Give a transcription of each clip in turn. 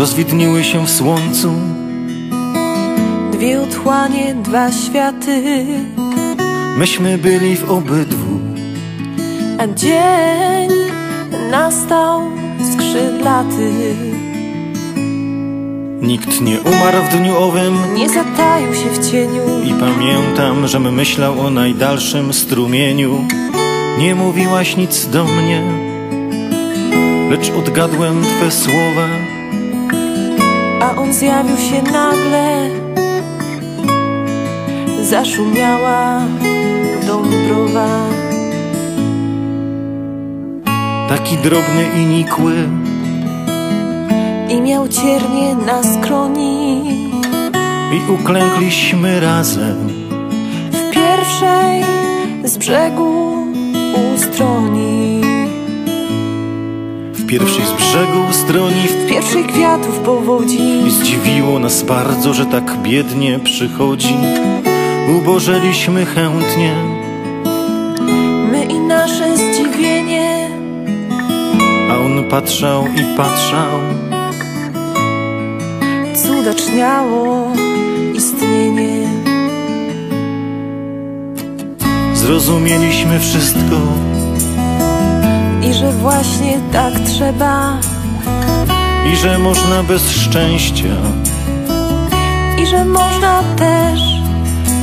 rozwidniły się w słońcu. Dwie otchłanie, dwa światy, Myśmy byli w obydwu, a dzień nastał skrzydlaty. nikt nie umarł w dniu owym. Nie zataił się w cieniu, I pamiętam, żem myślał o najdalszym strumieniu. Nie mówiłaś nic do mnie, lecz odgadłem Twe słowa. A on zjawił się nagle. Zaszumiała Dąbrowa. Taki drobny i nikły, I miał ciernie na skroni i uklękliśmy razem. W pierwszej z brzegu ustroni W pierwszej z brzegu stroni. W pierwszej kwiatów powodzi. I zdziwiło nas bardzo, że tak biednie przychodzi. Ubożeliśmy chętnie, My i nasze zdziwienie. A on patrzał i patrzał. Cudaczniało istnienie. Zrozumieliśmy wszystko, I że właśnie tak trzeba. I że można bez szczęścia. I że można też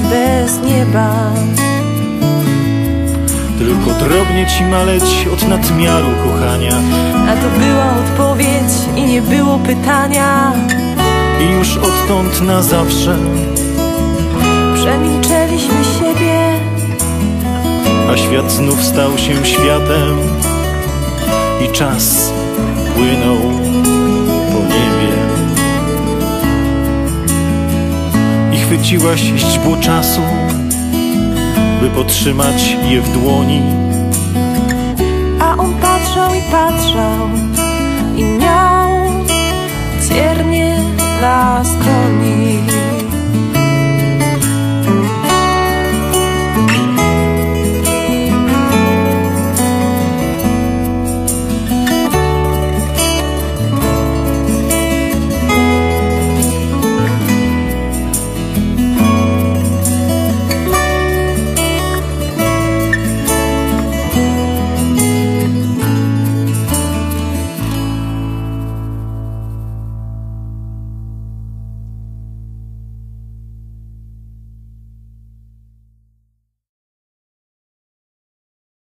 bez nieba. Tylko drobnie ci maleć od nadmiaru kochania. A to była odpowiedź i nie było pytania. I już odtąd na zawsze, Przemilczeliśmy siebie. A świat znów stał się światem i czas płynął po niebie. I chwyciłaś źdźbło czasu, by podtrzymać je w dłoni. A on patrzał i patrzał I miał ciernie na